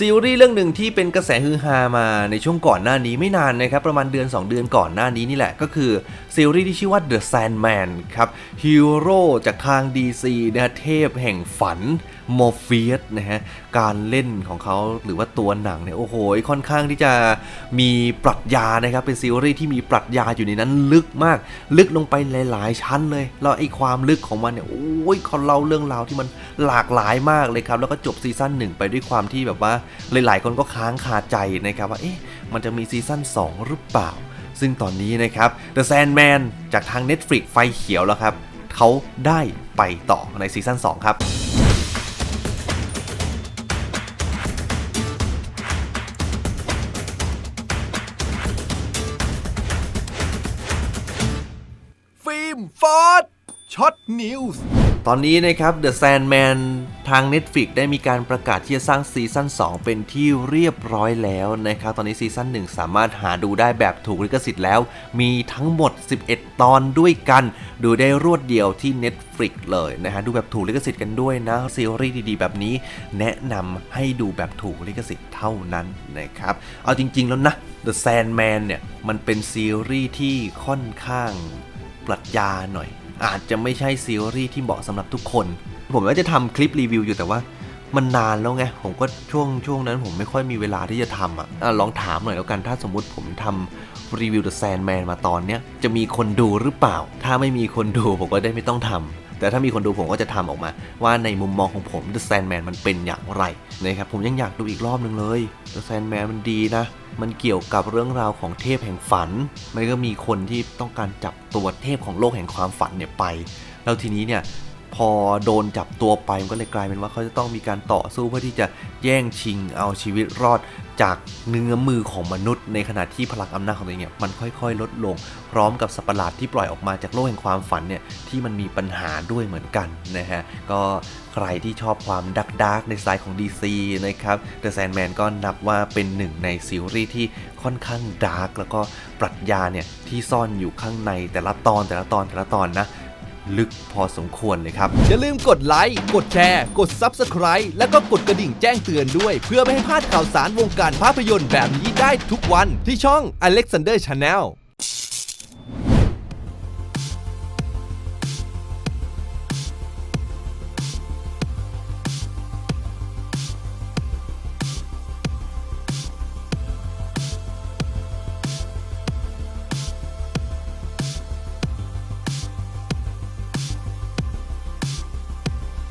ซีรีส์เรื่องหนึ่งที่เป็นกระแสฮือฮามาในช่วงก่อนหน้านี้ไม่นานนะครับ ประมาณเดือน 2 เดือนก่อนหน้านี้นี่แหละ ก็คือซีรีส์ที่ชื่อว่า The Sandman ครับฮีโร่จากทาง DC นะฮะเทพแห่งฝันโมฟิสนะฮะ การเล่นของเขาหรือว่าตัวหนังเนี่ย โอ้โห ค่อนข้างที่จะมีปรัชญานะครับ เป็นซีรีส์ที่มีปรัชญาอยู่ในนั้นลึกมาก ลึกลงไปหลาย ๆ ชั้นเลย แล้วไอ้ความลึกของมันเนี่ย โอ้ยเขาเล่าเรื่องราวที่มันหลากหลายมากเลยครับ แล้วก็จบซีซั่นหนึ่งไปด้วยความที่แบบว่าหลายๆ คนก็ค้างคาใจนะครับว่าเอ๊ะมันจะมีซีซั่น2 หรือเปล่า ซึ่งตอนนี้นะครับ The Sandman จากทาง Netflix ไฟเขียวแล้วครับเขาได้ไปต่อในซีซั่น2 ครับฟิล์มฟอร์ดช็อตนิวส์ ตอนนี้นะครับ The Sandman ทาง Netflix ได้มีการประกาศที่จะสร้างซีซั่น2 เป็นที่เรียบร้อยแล้วนะครับ ตอนนี้ซีซั่น1 สามารถหาดูได้แบบถูกลิขสิทธิ์แล้ว มีทั้งหมด 11 ตอนด้วยกัน ดูได้รวดเดียวที่ Netflix เลยนะฮะ ดูแบบถูกลิขสิทธิ์กันด้วยนะ ซีรีส์ดีๆ แบบนี้ แนะนำให้ดูแบบถูกลิขสิทธิ์เท่านั้นนะครับ เอาจริง ๆ แล้วนะ The Sandman เนี่ย มันเป็นซีรีส์ที่ค่อนข้างปรัชญาหน่อย อาจจะไม่ใช่ซีรีส์ที่เหมาะสำหรับทุกคน ผมว่าจะทำคลิปรีวิวอยู่แต่ว่ามันนานแล้วไง ผมก็ช่วงช่วงนั้นผมไม่ค่อยมีเวลาที่จะทำอะอะลองถามหน่อยแล้วกัน ถ้าสมมุติผมทำรีวิว The Sandman มาตอนเนี้ย จะมีคนดูหรือเปล่า ถ้าไม่มีคนดูผมก็ได้ไม่ต้องทำ แต่ถ้ามีคนดูผมก็จะทำออกมา ว่าในมุมมองของผม The Sandman มันเป็นอย่างไรนะครับผมยังอยากดูอีกรอบนึงเลย The Sandman มันดีนะ มันเกี่ยวกับเรื่องราวของเทพแห่งฝัน มันก็มีคนที่ต้องการจับตัวเทพของโลกแห่งความฝันเนี่ยไป แล้วทีนี้เนี่ย พอโดนจับตัวไปมันก็เลยกลายเป็นว่าเขาจะต้องมีการต่อสู้เพื่อที่จะแย่งชิงเอาชีวิตรอดจากเนื้อมือของมนุษย์ ในขณะที่พลังอำนาจของตัวเองเนี่ยมันค่อยๆ ลดลง พร้อมกับสัตว์ประหลาดที่ปล่อยออกมาจากโลกแห่งความฝันเนี่ยที่มันมีปัญหาด้วยเหมือนกันนะฮะก็ใครที่ชอบความดักดักในสไตล์ของ DC นะครับ The Sandman ก็นับว่าเป็นหนึ่งในซีรีส์ที่ค่อนข้างดาร์กแล้วก็ปรัชญาเนี่ยที่ซ่อนอยู่ข้างในแต่ละตอนแต่ละตอนแต่ละตอนนะ ลึกพอสมควรเลยครับ อย่าลืมกดไลค์ กดแชร์ กด Subscribe แล้วก็กดกระดิ่งแจ้งเตือนด้วย เพื่อไม่ให้พลาดข่าวสารวงการภาพยนตร์แบบนี้ได้ทุกวันที่ช่อง Alexander Channel